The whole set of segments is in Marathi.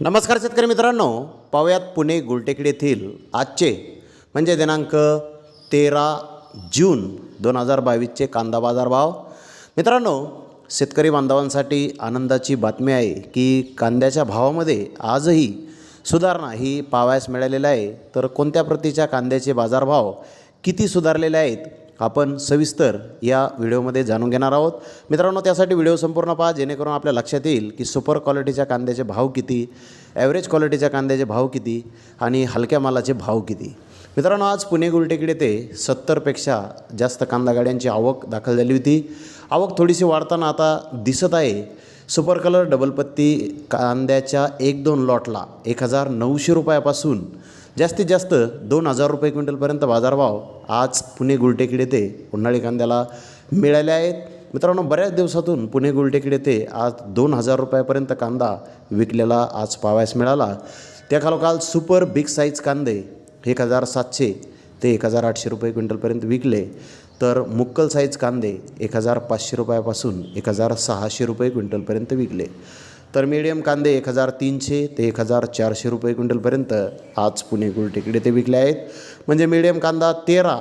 नमस्कार शेतकरी मित्रांनो. पाहुयात पुणे गुलटेकडी येथील आजचे म्हणजे दिनांक तेरा जून दोन हजार बावीसचे कांदा बाजार भाव मित्रांनो शेतकरी बांधवांसाठी आनंदाची बातमी आहे की कांद्याच्या भावामध्ये आजही सुधारणा ही पावायस मिळालेला आहे. तर कोणत्या प्रतीच्या कांद्याचे बाजारभाव किती सुधारलेले आहेत? आपण सविस्तर या व्हिडिओमध्ये जाणून घेणार आहोत. मित्रांनो त्यासाठी व्हिडिओ संपूर्ण पहा जेणेकरून आपल्या लक्षात येईल की सुपर क्वालिटीच्या कांद्याचे भाव किती ॲव्हरेज क्वालिटीच्या कांद्याचे भाव किती आणि हलक्या मालाचे भाव किती. मित्रांनो आज पुणे गुलटेकडे ते सत्तरपेक्षा जास्त कांदा गाड्यांची आवक दाखल झाली होती. आवक थोडीशी वाढताना आता दिसत आहे सुपर कलर डबल पत्ती कांद्याच्या एक दोन लॉटला एक हजार नऊशे रुपयापासून जास्तीत जास्त दोन हजार रुपये क्विंटलपर्यंत बाजारभाव आज पुणे गुलटेकडे ते उन्हाळी कांद्याला मिळाले आहेत. मित्रांनो बऱ्याच दिवसातून पुणे गुलटेकडे ते आज दोन हजार रुपयापर्यंत कांदा विकलेला आज पावायस मिळाला. त्याखालोखाल सुपर बिग साईज कांदे एक हजार सातशे ते एक हजार आठशे रुपये क्विंटलपर्यंत विकले. तर मुक्कल साईज कांदे एक हजार पाचशे रुपयापासून एक हजार सहाशे रुपये क्विंटलपर्यंत विकले. तर मीडियम कांदे एक हजार तीनशे ते एक हजार चारशे रुपये क्विंटलपर्यंत आज पुणे गुलटेकडे ते विकले आहेत. म्हणजे मीडियम कांदा तेरा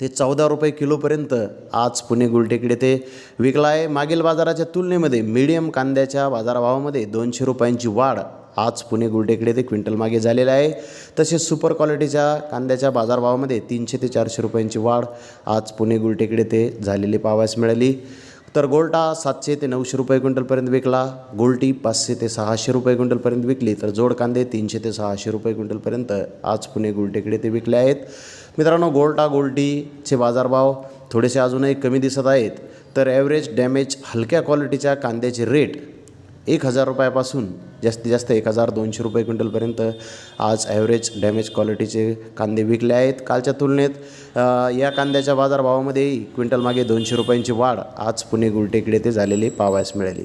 ते चौदा रुपये किलोपर्यंत आज पुणे गुलटेकडे ते विकला आहे. मागील बाजाराच्या तुलनेमध्ये मीडियम कांद्याच्या बाजारभावामध्ये दोनशे रुपयांची वाढ आज पुणे गुलटेकडे ते क्विंटल मागे झालेलं आहे. तसेच सुपर क्वालिटीच्या कांद्याच्या बाजारभावामध्ये तीनशे ते चारशे रुपयांची वाढ आज पुणे गुलटेकडे ते झालेली पाहावयास मिळाली. तर गोल्टा सातशे ते नऊशे रुपये क्विंटलपर्यंत विकला. गोल्टी पाचशे ते सहाशे रुपये क्विंटलपर्यंत विकली. तर जोड कांदे तीनशे ते सहाशे रुपये क्विंटलपर्यंत आज पुणे गोलटेकडे ते विकले आहेत. मित्रांनो गोल्टा गोल्टीचे बाजारभाव थोडेसे अजूनही कमी दिसत आहेत. तर ॲव्हरेज डॅमेज हलक्या क्वालिटीच्या कांद्याचे रेट एक हजार रुपयापासून जास्तीत जास्त एक हजार दोनशे रुपये क्विंटलपर्यंत आज ॲव्हरेज डॅमेज क्वालिटीचे कांदे विकले आहेत. कालच्या तुलनेत या कांद्याच्या बाजारभावामध्येही क्विंटल मागे दोनशे रुपयांची वाढ आज पुणे गुलटेकडे ते झालेली पावायस मिळाली.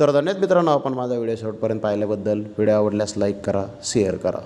तर धन्यवाद मित्रांनो आपण माझा व्हिडिओ शेवटपर्यंत पाहिल्याबद्दल. व्हिडिओ आवडल्यास लाईक करा शेअर करा.